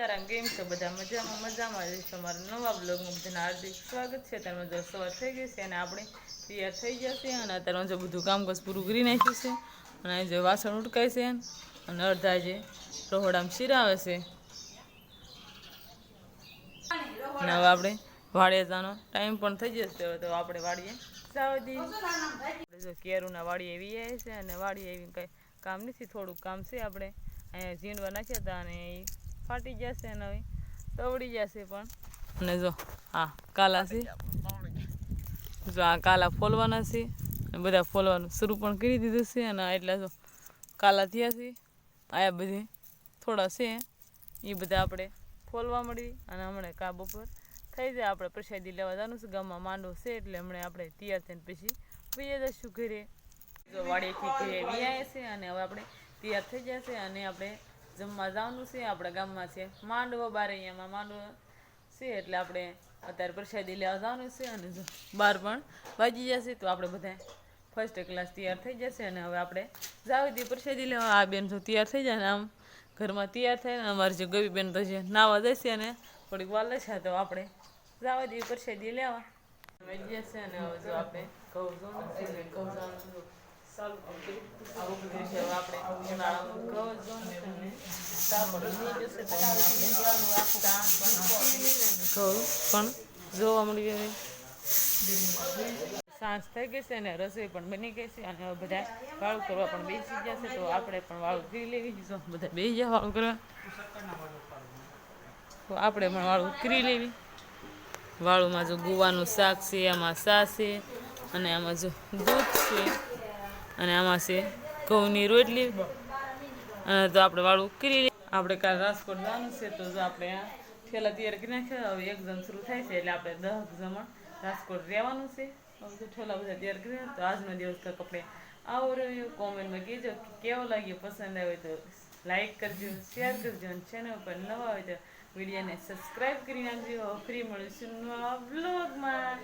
સીતારામ કેમ છો બધા મજામાં મજામાં રહીશું અમારા નવા બ્લોગમાં બધાને હાર્દિક સ્વાગત છે. તમે જો થઈ ગઈ છે અને આપણે તૈયાર થઈ ગયા છે અને અત્યારે જો બધું કામકાજ પૂરું કરી નાખ્યું છે અને જે વાસણ ઉટકાય છે અને અડધા જે રોહડામાં શિરાવે છે. અને હવે આપણે વાડીએ જવાનો ટાઈમ પણ થઈ જશે હવે તો આપણે વાડીએ જાવ દી આપણે જો કેરુના વાડીએ એવી આવે છે અને વાડીએ એવી કંઈ કામ નથી, થોડુંક કામ છે. આપણે અહીંયા ઝીંડવા નાખ્યા હતા અને ફાટી જશે અને હવે. તવડી જશે પણ. અને જો, આ કાલા છે. જો આ કાલા ફોલવાના છે અને બધા ફોલવાનું શરૂ પણ કરી દીધું છે અને એટલા જો કાલા થયા છે. આયા બધી થોડા છે. એ બધા આપણે ફોલવા મળી અને હમણાં કા બપોર થઈ જાય. આપણે પ્રસાદી લેવા જવાનું છે. ગામમાં માંડવો છે એટલે હમણાં આપણે તૈયાર થઈને પછી પીએ જશું ઘરે. જો વાડીએથી ઘરે વિયાય છે અને હવે આપણે તૈયાર થઈ જશે અને આપણે જમવા જવાનું છે, આપણા ગામમાં છે. માંડવો બારે અહીંયામાં માંડવો છે, એટલે આપણે અત્યારે પ્રસાદી લેવા જવાનું છે અને બહાર પણ વાગી જશે તો આપણે બધા ફર્સ્ટ ક્લાસ તૈયાર થઈ જશે અને હવે આપણે જાવી દઈએ પ્રસાદી લેવા. આ બેન જો તૈયાર થઈ જાય ને આમ ઘરમાં તૈયાર થાય ને અમારી જે ગવી બેન તો છે નાવા જશે અને થોડીક વાર લેશે તો આપણે જાવા દઈએ પ્રસાદી લેવા. વાગી જશે અને હવે જો આપણે આપણે પણ જોવા મળી જાય સાંજ થઈ ગઈ છે અને રસોઈ પણ બની ગઈ છે અને બધા વાળું કરવા પણ બેસી ગયા છે, તો આપણે પણ વાળું કરી લેવી જો બધા બેસી જાય વાળું કરવા. તો આપણે પણ વાળું કરી લેવી. વાળુમાં જો ગુવાનું શાક છે, આમાં સા છે, અને આમાં જો દૂધ છે, અને આમાં છે ઘઉંની રોટલી. અને તો આપણે વાળું કરી આપણે કાલ રાજકોટ જવાનું છે, તો જો આપણે આ ઠેલા તૈયાર કરી નાખ્યા, હવે એક્ઝામ શરૂ થાય છે, એટલે આપણે દસ જમણ રાજકોટ રહેવાનું છે. હવે તો ઠેલા બધા તૈયાર કરી તો આજનો દિવસ કાંઈક આપણે આવો રહ્યો. કોમેન્ટમાં કહેજો કે કેવો લાગ્યો, પસંદ આવે તો લાઈક કરજો શેર કરજો, અને ચેનલ પર નવા હોય તો વિડીયોને સબસ્ક્રાઈબ કરી નાખજો. ફ્રી મળીશું નવા બ્લોગમાં